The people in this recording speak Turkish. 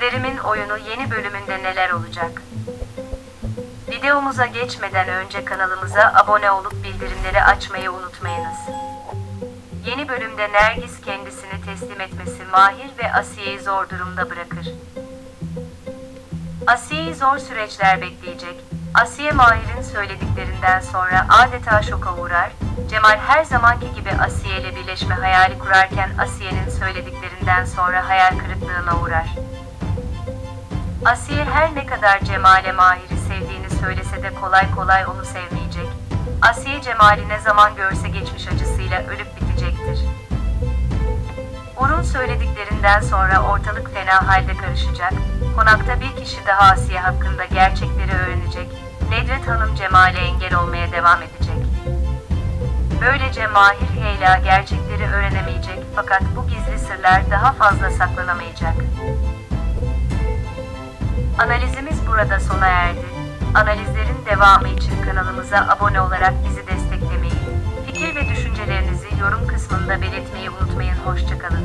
Kaderimin oyunu yeni bölümünde neler olacak? Videomuza geçmeden önce kanalımıza abone olup bildirimleri açmayı unutmayınız. Yeni bölümde Nergis kendisini teslim etmesi Mahir ve Asiye'yi zor durumda bırakır. Asiye'yi zor süreçler bekleyecek. Asiye Mahir'in söylediklerinden sonra adeta şoka uğrar. Cemal her zamanki gibi Asiye ile birleşme hayali kurarken Asiye'nin söylediklerinden sonra hayal kırıklığına uğrar. Asiye her ne kadar Cemal'e Mahir'i sevdiğini söylese de kolay kolay onu sevmeyecek. Asiye Cemal'i ne zaman görse geçmiş acısıyla ölüp bitecektir. Uğur'un söylediklerinden sonra ortalık fena halde karışacak. Konakta bir kişi daha Asiye hakkında gerçekleri öğrenecek. Nedret Hanım Cemal'e engel olmaya devam edecek. Böylece Mahir Heyla gerçekleri öğrenemeyecek fakat bu gizli sırlar daha fazla saklanamayacak. Analizimiz burada sona erdi. Analizlerin devamı için kanalımıza abone olarak bizi desteklemeyi, fikir ve düşüncelerinizi yorum kısmında belirtmeyi unutmayın. Hoşçakalın.